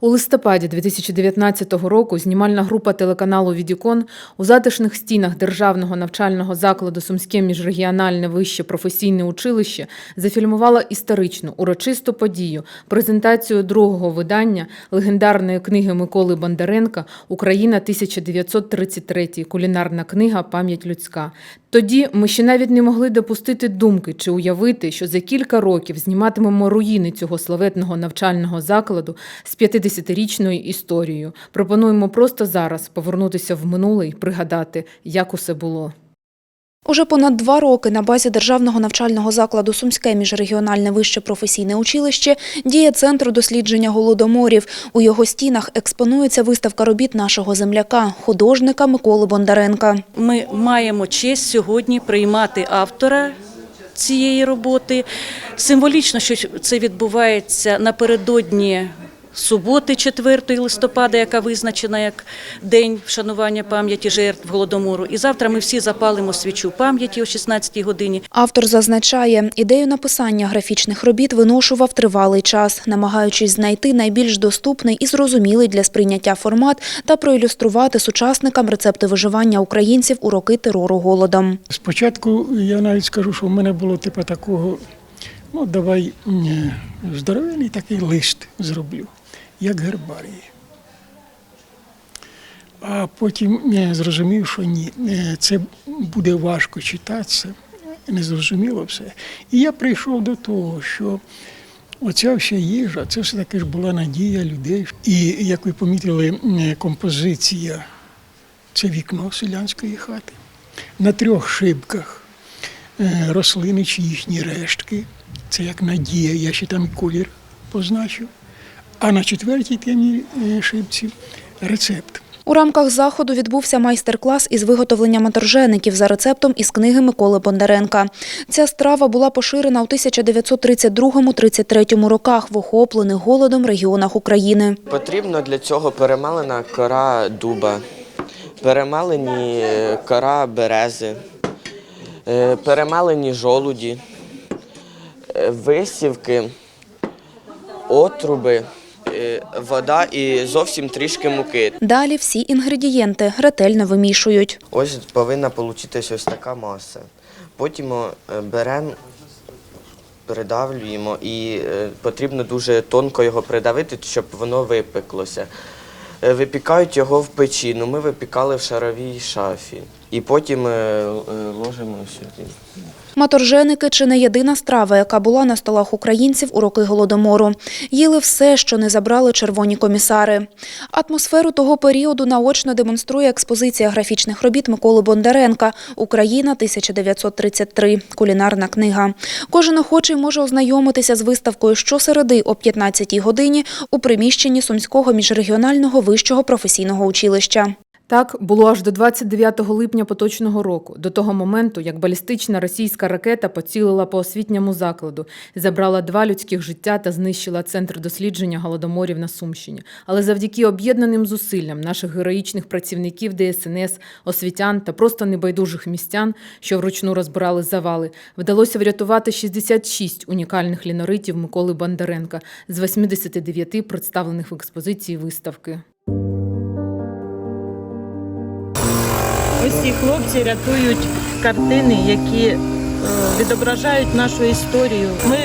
У листопаді 2019 року знімальна група телеканалу Відікон у затишних стінах державного навчального закладу Сумське міжрегіональне вище професійне училище зафільмувала історичну урочисту подію презентацію другого видання легендарної книги Миколи Бондаренка Україна 1933. Кулінарна книга Пам'ять людська. Тоді ми ще навіть не могли допустити думки чи уявити, що за кілька років зніматимемо руїни цього славетного навчального закладу з 50-річною історією. Пропонуємо просто зараз повернутися в минуле і пригадати, як усе було. Уже понад два роки на базі державного навчального закладу Сумське міжрегіональне вище професійне училище діє центр дослідження голодоморів. У його стінах експонується виставка робіт нашого земляка, художника Миколи Бондаренка. Ми маємо честь сьогодні приймати автора цієї роботи. Символічно, що це відбувається напередодні суботи, 4 листопада, яка визначена як день вшанування пам'яті жертв голодомору. І завтра ми всі запалимо свічу пам'яті о 16 годині. Автор зазначає, ідею написання графічних робіт виношував тривалий час, намагаючись знайти найбільш доступний і зрозумілий для сприйняття формат та проілюструвати сучасникам рецепти виживання українців у роки терору голодом. Спочатку я навіть скажу, що в мене було типу такого, ну давай м, здоровенний такий лист зроблю, як гербарії. А потім я зрозумів, що ні, е, це буде важко читатися, незрозуміло все. І я прийшов до того, що оця вся їжа, це все-таки ж була надія людей. І як ви помітили, композиція це вікно селянської хати. На трьох шибках е, рослини чи їхні рештки. Це як надія, я ще там колір позначив. А на четвертій темній е, шибці рецепт. У рамках заходу відбувся майстер-клас із виготовлення маторжеників за рецептом із книги Миколи Бондаренка. Ця страва була поширена у 1932-33 роках в охоплених голодом регіонах України. Потрібно для цього перемалена кора дуба, перемалені е, кора берези, е, перемалені жолуді, висівки, отруби, вода і зовсім трішки муки. Далі всі інгредієнти ретельно вимішують. Ось повинна получитись ось така маса. Потім е, беремо, придавлюємо і е, потрібно дуже тонко його придавити, щоб воно випеклося. Е, Випікають його в печі. Ну, ми випікали в шаровій шафі. І потім е, е, ложимо сюди. Маторженики – чи не єдина страва, яка була на столах українців у роки Голодомору. Їли все, що не забрали червоні комісари. Атмосферу того періоду наочно демонструє експозиція графічних робіт Миколи Бондаренка «Україна 1933. Кулінарна книга». Кожен охочий може ознайомитися з виставкою щосереди о 15-й годині у приміщенні Сумського міжрегіонального вищого професійного училища. Так було аж до 29 липня поточного року, до того моменту, як балістична російська ракета поцілила по освітньому закладу, забрала два людських життя та знищила центр дослідження голодоморів на Сумщині. Але завдяки об'єднаним зусиллям наших героїчних працівників ДСНС, освітян та просто небайдужих містян, що вручну розбирали завали, вдалося врятувати 66 унікальних ліноритів Миколи Бондаренка з 89 представлених в експозиції виставки. Ці хлопці рятують картини, які е, відображають нашу історію. Ми,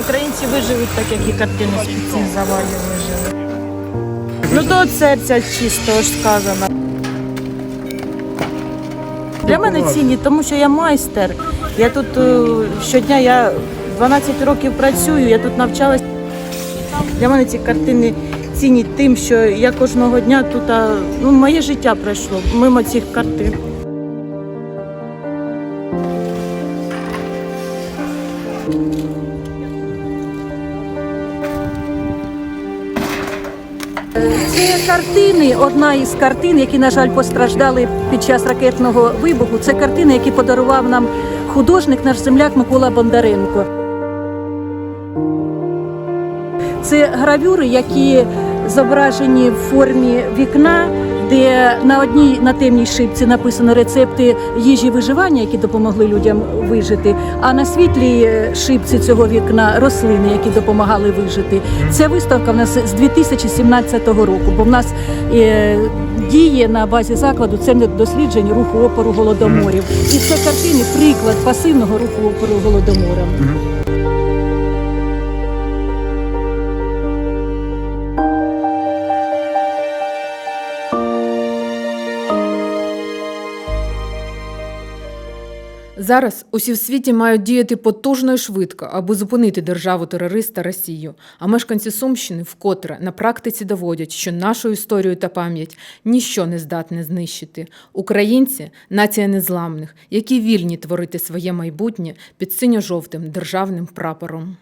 українці, виживуть так, як і картини з під цих вижили. Ну то от серця чистого ж сказано. Для мене цінні, тому що я майстер. Я тут е, щодня я 12 років працюю, я тут навчалась. Для мене ці картини цінні тим, що я кожного дня тут, ну, моє життя пройшло мимо цих картин. Це картини, одна із картин, які, на жаль, постраждали під час ракетного вибуху. Це картини, які подарував нам художник, наш земляк Микола Бондаренко. Це гравюри, які зображені в формі вікна, де на одній на темній шипці написано рецепти їжі виживання, які допомогли людям вижити. А на світлій е, шипці цього вікна рослини, які допомагали вижити. Ця виставка в нас з 2017 року, бо в нас е, діє на базі закладу це дослідження руху опору голодоморів. І це картини приклад пасивного руху опору голодоморам. Зараз усі в світі мають діяти потужно і швидко, аби зупинити державу терориста Росію. А мешканці Сумщини вкотре на практиці доводять, що нашу історію та пам'ять ніщо не здатне знищити. Українці нація незламних, які вільні творити своє майбутнє під синьо-жовтим державним прапором.